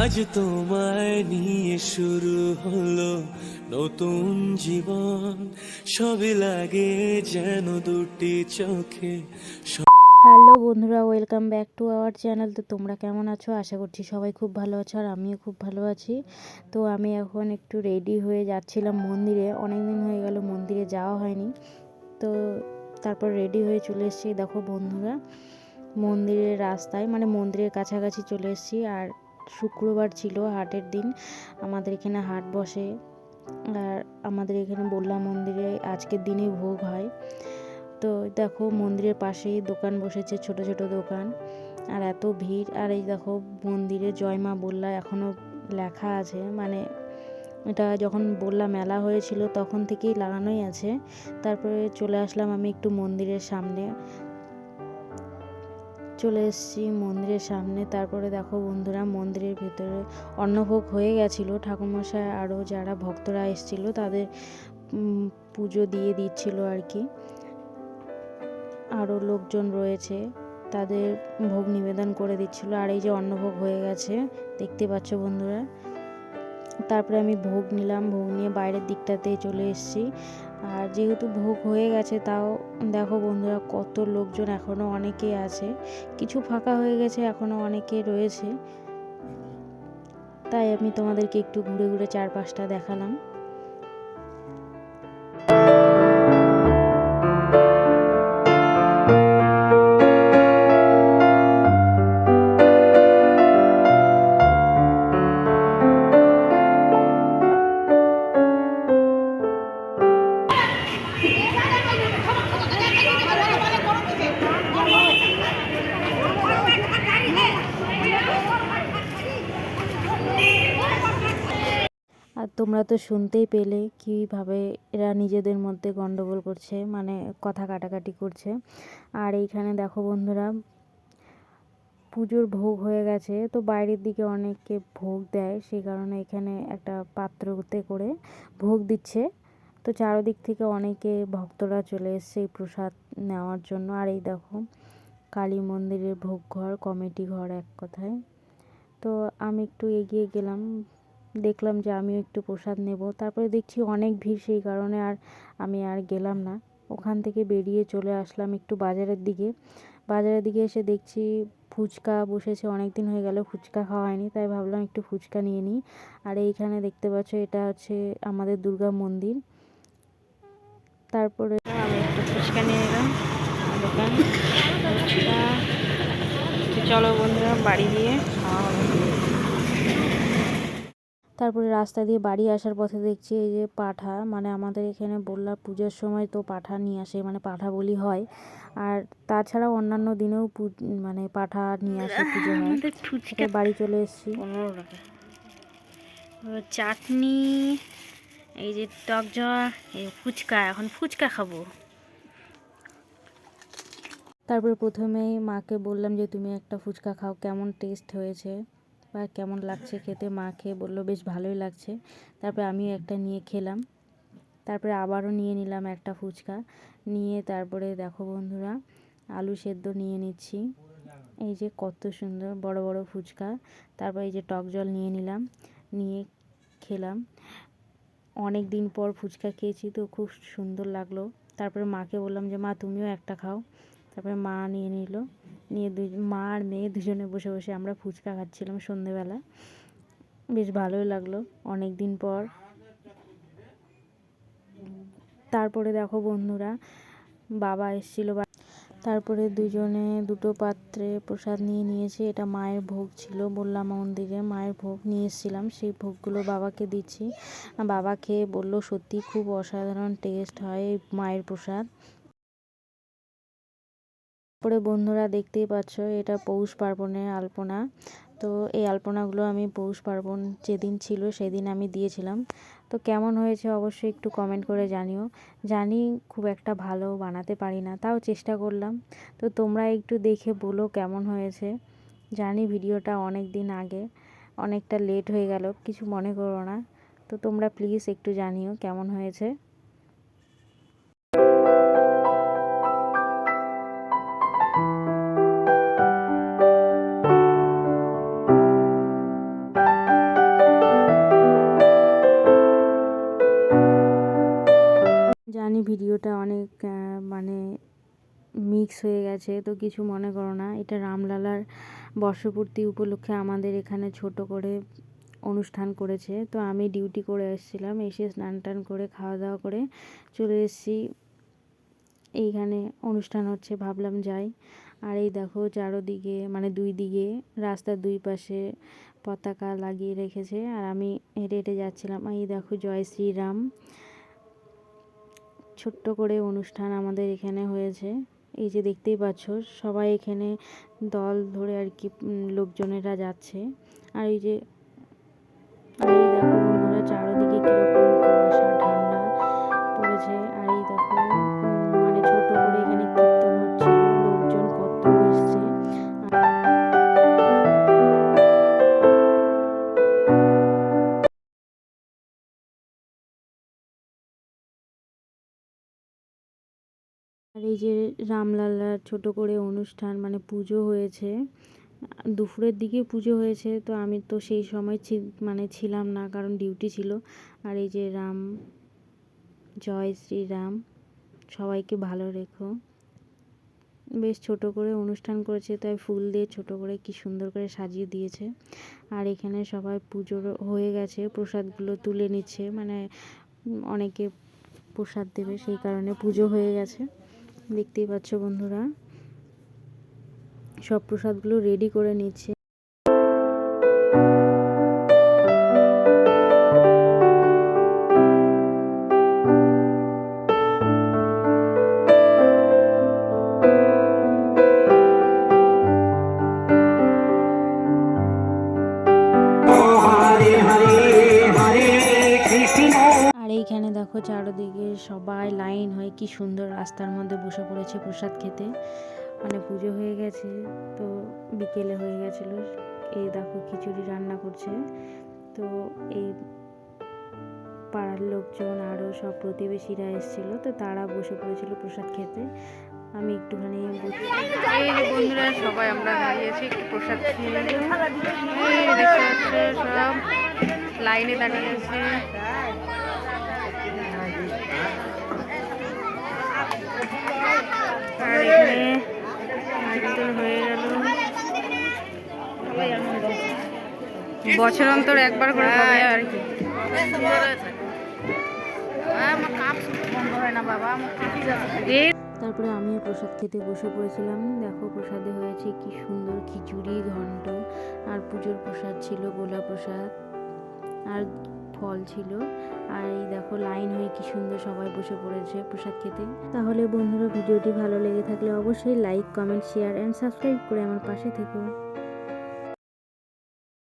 আজ তোমায় নিয়ে শুরু হলো নতুন জীবন। সবই লাগে যেন দুটি চোখে হ্যালো বন্ধুরা, welcome back to our channel. তো তোমরা কেমন আছো? আশা করছি সবাই খুব ভালো আছো আর আমিও খুব ভালো আছি। তো আমি এখন একটু রেডি হয়ে যাচ্ছিলাম মন্দিরে। অনেক দিন হয়ে গেল, মন্দিরে যাওয়া হয়নি। তো তারপর রেডি হয়ে চলে এসেছি। দেখো বন্ধুরা, মন্দিরের রাস্তায় মানে মন্দিরের কাছাকাছি চলে এসেছি। আর শুক্রবার ছিল হাটের দিন। আমাদের এখানে হাট বসে। আর আমাদের এখানে বললাম মন্দিরে আজকের দিনেই ভোগ হয়। তো দেখো মন্দিরের পাশেই দোকান বসেছে, ছোট ছোট দোকান। আর এত ভিড়। আর এই দেখো মন্দিরে জয় মা বললা এখনও লেখা আছে। মানে এটা যখন বললা মেলা হয়েছিল তখন থেকেই লাগানোই আছে। তারপরে চলে আসলাম আমি একটু মন্দিরের সামনে। চলে এসেছি মন্দিরের সামনে। তারপরে দেখো বন্ধুরা, মন্দিরের ভেতরে অন্নভোগ হয়ে গেছিল। ঠাকুরমশাই আরও যারা ভক্তরা এসেছিল, তাদের পুজো দিয়ে দিচ্ছিল আর কি। আরও লোকজন রয়েছে, তাদের ভোগ নিবেদন করে দিচ্ছিল। আর এই যে অন্নভোগ হয়ে গেছে, দেখতে পাচ্ছ বন্ধুরা। তারপরে আমি ভোগ নিলাম। ভোগ নিয়ে বাইরের দিকটাতে চলে এসেছি। আর যেহেতু ভোগ হয়ে গেছে, তাও দেখো বন্ধুরা কত লোকজন এখনও অনেকেই আছে। কিছু ফাঁকা হয়ে গেছে এখনও অনেকে রয়েছে। তাই আমি তোমাদেরকে একটু ঘুরে ঘুরে চারপাশটা দেখালাম। তোমরা তো শুনতেই পেলে কীভাবে এরা নিজেদের মধ্যে গন্ডগোল করছে মানে কথা কাটাকাটি করছে। আর এইখানে দেখো বন্ধুরা, পুজোর ভোগ হয়ে গেছে। তো বাইরের দিকে অনেকে ভোগ দেয় সেই কারণে এখানে একটা পাত্রতে করে ভোগ দিচ্ছে। তো চারদিক থেকে অনেকে ভক্তরা চলে এসছে এই প্রসাদ নেওয়ার জন্য। আর এই দেখো, কালী মন্দিরের ভোগ ঘর, কমিটি ঘর এক কথায়। তো আমি একটু এগিয়ে গেলাম। দেখলাম যে আমিও একটু প্রসাদ নেব। তারপরে দেখছি অনেক ভিড় সেই কারণে আর আমি আর গেলাম না। ওখান থেকে বেরিয়ে চলে আসলাম একটু বাজারের দিকে। বাজারের দিকে এসে দেখছি ফুচকা বসেছে অনেক দিন হয়ে গেল ফুচকা খাওয়া হয়নি, তাই ভাবলাম একটু ফুচকা নিয়ে নিই। আর এইখানে দেখতে পাচ্ছ এটা হচ্ছে আমাদের দুর্গা মন্দির। তারপরে আমি একটু ফুচকা নিয়ে নিলাম দোকান। ফুচকা। চলো বন্ধুরা, বাড়ি দিয়ে খাওয়া হবে তারপরে রাস্তা দিয়ে বাড়ি আসার পথে দেখছি এই যে পাঠা মানে আমাদের এখানে বললা পুজোর সময় তো পাঠা নিয়ে আসে মানে পাঠা বলি হয়। আর তাছাড়াও অন্যান্য দিনেও মানে পাঠা নিয়ে আসে পুজো হয়। বাড়ি চলে এসেছি। চাটনি এই যে টক জল এই ফুচকা এখন ফুচকা খাব। তারপরে প্রথমেই মাকে বললাম যে তুমি একটা ফুচকা খাও কেমন টেস্ট হয়েছে? বা কেমন লাগছে খেতে, মা খেয়ে বলল, বেশ ভালোই লাগছে। তারপরে আমিও একটা নিয়ে খেলাম। তারপরে আবারও নিয়ে নিলাম একটা ফুচকা। নিয়ে তারপরে দেখো বন্ধুরা, আলু সেদ্ধ নিয়ে নিচ্ছি। এই যে কত সুন্দর বড় বড় ফুচকা। তারপর এই যে টক জল নিয়ে নিলাম, নিয়ে খেলাম। অনেক দিন পর ফুচকা খেয়েছি তো খুব সুন্দর লাগল। তারপরে মাকে বললাম যে, মা, তুমিও একটা খাও। তারপরে মা নিয়ে নিল। নিয়ে দুই, মা আর মেয়ে দুজনে বসে বসে আমরা ফুচকা খাচ্ছিলাম সন্ধেবেলা। বেশ ভালোই লাগল অনেক দিন পর। তারপরে দেখো বন্ধুরা, বাবা এসেছিল তারপরে দুজনে দুটো পাত্রে প্রসাদ নিয়ে নিয়েছে, এটা মায়ের ভোগ ছিল বললাম মন্দিরে, মায়ের ভোগ নিয়ে এসেছিলাম, সেই ভোগগুলো বাবাকে দিচ্ছি। বাবা খেয়ে বলল সত্যি খুব অসাধারণ টেস্ট হয় মায়ের প্রসাদ। তারপরে বন্ধুরা দেখতেই পাচ্ছ, এটা পৌষ পার্বণের আলপনা। তো এই আলপনাগুলো আমি পৌষ পার্বণ যেদিন ছিল সেদিন আমি দিয়েছিলাম। তো কেমন হয়েছে অবশ্যই একটু কমেন্ট করে জানিও। জানি খুব একটা ভালো বানাতে পারি না, তাও চেষ্টা করলাম। তো তোমরা একটু দেখে বলো কেমন হয়েছে। জানি ভিডিওটা অনেক দিন আগে, অনেকটা লেট হয়ে গেল, কিছু মনে করো না। তো তোমরা প্লিজ একটু জানিও কেমন হয়েছে। মিক্স হয়ে গেছে, তো কিছু মনে করো না। এটা রামলালার বর্ষপূর্তি উপলক্ষে আমাদের এখানে ছোট করে অনুষ্ঠান করেছে। তো আমি ডিউটি করে এসেছিলাম, এসে স্নান টান করে, খাওয়া দাওয়া করে চলে এসেছি। এইখানে অনুষ্ঠান হচ্ছে, ভাবলাম যাই। আর এই দেখো চারোদিকে মানে দুই দিকে রাস্তার দুই পাশে পতাকা লাগিয়ে রেখেছে। আর আমি হেঁটে হেঁটে যাচ্ছিলাম, এই দেখো জয় শ্রীরাম। ছোট্ট করে অনুষ্ঠান আমাদের এখানে হয়েছে। এই যে দেখতেই পাচ্ছ, সবাই এখানে দল ধরে আর কি লোকজনেরা যাচ্ছে। আর এই যে এই যে রামলালার ছোট করে অনুষ্ঠান মানে পুজো হয়েছে, দুপুরের দিকে পুজো হয়েছে, তো আমি তো সেই সময় মানে ছিলাম না, কারণ ডিউটি ছিল। আর এই যে রাম, জয় শ্রীরাম সবাইকে ভালো রেখো। বেশ ছোট করে অনুষ্ঠান করেছে, তাই ফুল দিয়ে ছোট করে কি সুন্দর করে সাজিয়ে দিয়েছে। আর এখানে সবাই পুজোর হয়ে গেছে, প্রসাদগুলো তুলে নিচ্ছে মানে অনেকে প্রসাদ দেবে, সেই কারণে পুজো হয়ে গেছে। দেখতেই পাচ্ছ বন্ধুরা। সব প্রসাদগুলো রেডি করে নিচ্ছে। দেখো চারদিকে সবাই লাইন হয় কি সুন্দর রাস্তার মধ্যে বসে পড়েছে প্রসাদ খেতে। মানে পুজো হয়ে গেছে, তো বিকেলে হয়ে গেছিল। এই দেখো খিচুড়ি রান্না করছে। তো এই পাড়ার লোকজন আরও সব প্রতিবেশীরা এসেছিল, তো তারা বসে পড়েছিল প্রসাদ খেতে। আমি একটুখানি এই বন্ধুরা, সবাই আমরা দাঁড়িয়েছি একটু প্রসাদ খেয়ে সব লাইনে দাঁড়িয়ে আর এখানে কীর্তন হয়ে গেল বছর অন্তর একবার করে হবে আর কি তারপরে আমিও প্রসাদ খেতে বসে পড়েছিলাম। দেখো প্রসাদে হয়েছে কি সুন্দর খিচুড়ি ঘন্ট আর পুজোর প্রসাদ ছিল গোলা প্রসাদ। আর ফল ছিল। আর এই দেখো লাইন হয়ে কি সুন্দর সবাই বসে পড়েছে প্রসাদ খেতে। তাহলে বন্ধুরা, ভিডিওটি ভালো লেগে থাকলে অবশ্যই like comment share and subscribe করে আমার পাশে থেকো।